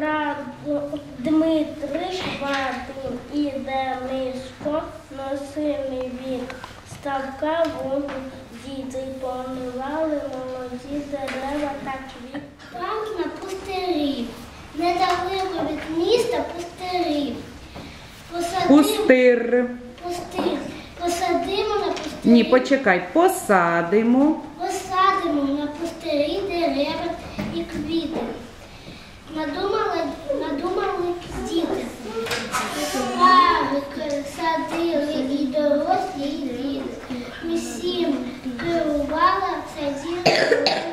Радо, Дмитрик, Вадим і Дениско носили від ставка воду. Діти помивали молоді дерева та квіти. Там на пустирі, недалеко від міста пустирі. Посадимо, Пустир. пустир, посадимо на пустирі. Ні, почекай, посадимо. Посадимо на пустирі дерева і квіти. Надумали, надумали діти. Садили і дорослі, і діти. Усім керувала саділа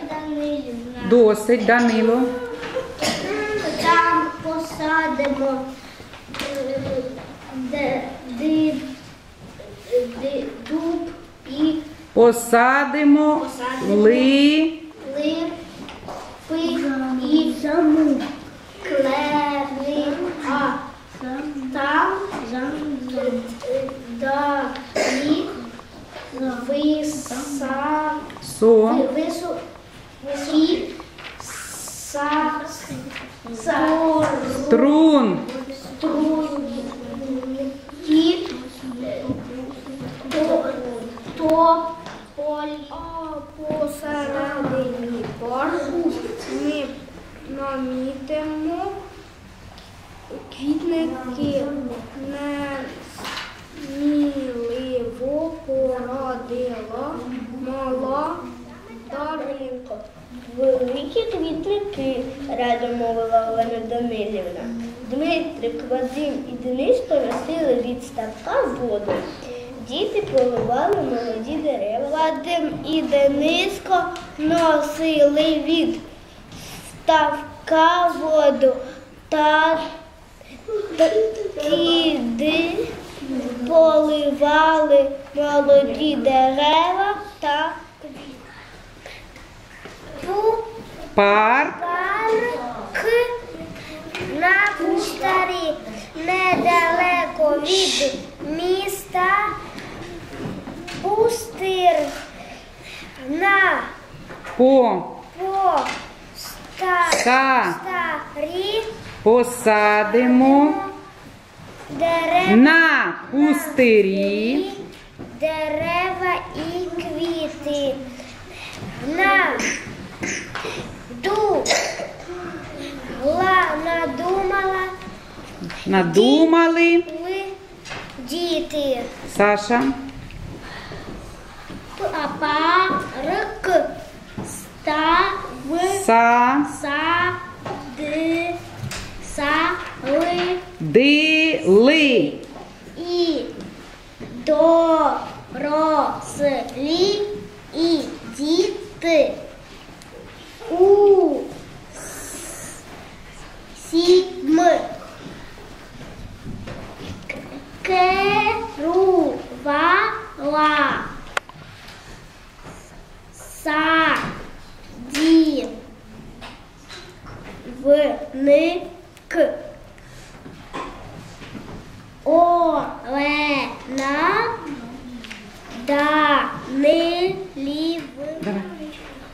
Данилівна. Досить, Данило. Там посадимо е, де, де, де, дуб і Посадимо Посадимо. ли. липи і заму. Клени, а там далі виса, Со. вису, і са, са, Струн. і то, то поль, посередині парку ми намітимо квітники несміливо породила мала Даринко. Великі квітники, радо мовила Олена Данилівна. Дмитрик, Вадим і Денис поносили від ставка воду. Діти поливали молоді дерева. Вадим і Дениско носили від ставка воду та кіди поливали молоді дерева та Пу- Пар. парк на пустарі недалеко від міста пустир на По. по ста- Са. старі Посадимо дерева на пустирі. дерева і квіти. На ду ла надумала Надумали. діти. Саша. А дорослі і діти у сім керувала садівник Олена Данилів.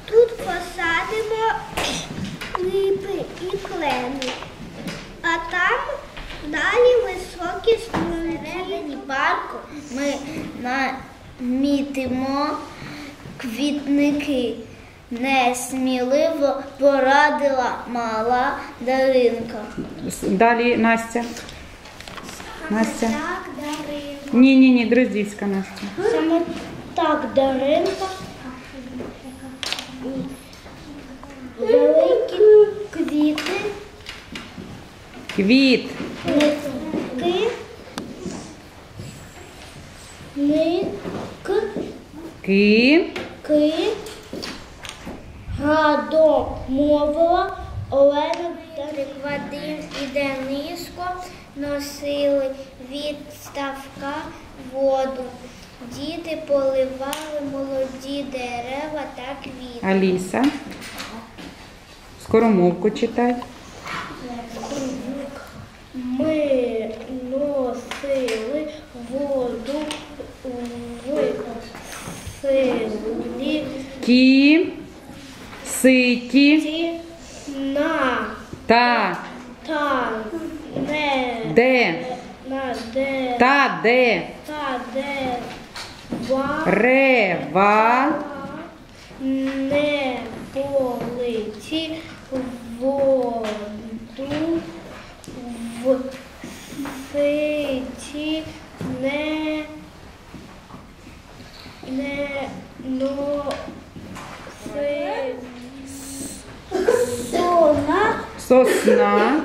Тут посадимо липи і клени, а там далі високі струнки парку ми намітимо квітники. Несміливо порадила мала Даринка. Далі Настя. Настя. Ні, ні, ні, Дроздівська Настя. Саме так Даринка. Великі квіти, Квіт. нитки, нитки, Ки. Ки. гадо мовила Олена Дарик Вадим і Дениско носили від ставка воду. Діти поливали молоді дерева та квіти. Аліса. Скоромовку читай. Ми носили воду в селі Кі. Ситі. На Та. та Де? на де Та де? та де ва Рева. не полиці воду в ситі не не носи сона Сосна.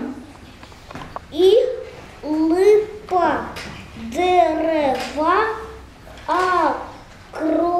дерева, а кров.